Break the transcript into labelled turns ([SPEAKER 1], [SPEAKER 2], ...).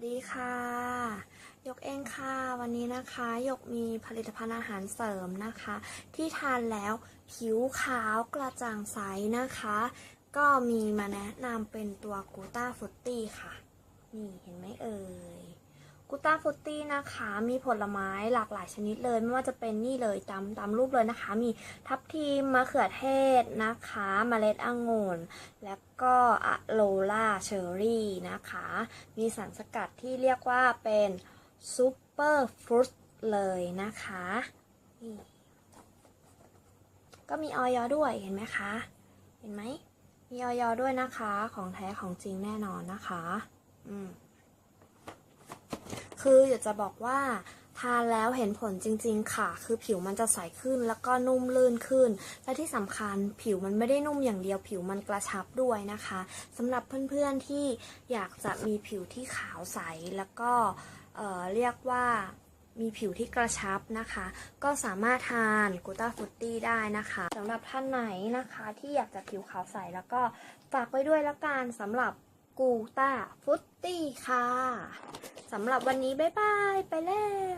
[SPEAKER 1] วัสดีค่ะยกเองค่ะ วันนี้นะคะยกมีผลิตภัณฑ์อาหารเสริมนะคะ ที่ทานแล้วผิวขาวกระจ่างใสนะคะ ก็มีมาแนะนำเป็นตัวกูต้าฟุตตี้ค่ะ นี่เห็นไหมเอ่ย กูต้าฟุตตี้นะคะ มีผลไม้หลากหลายชนิดเลย ไม่ว่าจะเป็นนี่เลยตามตามรูปเลยนะคะ มีทับทิมมะเขือเทศนะคะเมล็ดองุ่น แล้วก็อะโลล่าเชอร์รี่นะคะ มีสารสกัดที่เรียกว่าเป็นซูเปอร์ฟรุตเลยนะคะนี่ก็มีออยด้วยเห็นไหมคะ เห็นไหมมีออยด้วยนะคะ ของแท้ของจริงแน่นอนนะคะ อืม คืออยากจะบอกว่าทานแล้วเห็นผลจริง ๆ ค่ะ คือผิวมันจะใสขึ้นแล้วก็นุ่มลื่นขึ้น และที่สำคัญผิวมันไม่ได้นุ่มอย่างเดียวผิวมันกระชับด้วยนะคะสำหรับเพื่อนๆที่อยากจะมีผิวที่ขาวใสแล้วก็เเรียกว่ามีผิวที่กระชับนะคะ ก็สามารถทานกูต้าฟุตตี้ได้นะคะสำหรับท่านไหนนะคะที่อยากจะผิวขาวใสแล้วก็ฝากไว้ด้วยละกันสำหรับ กูต้าฟุตตี้ค่ะสำหรับวันนี้บ๊ายบาย ไปแล้ว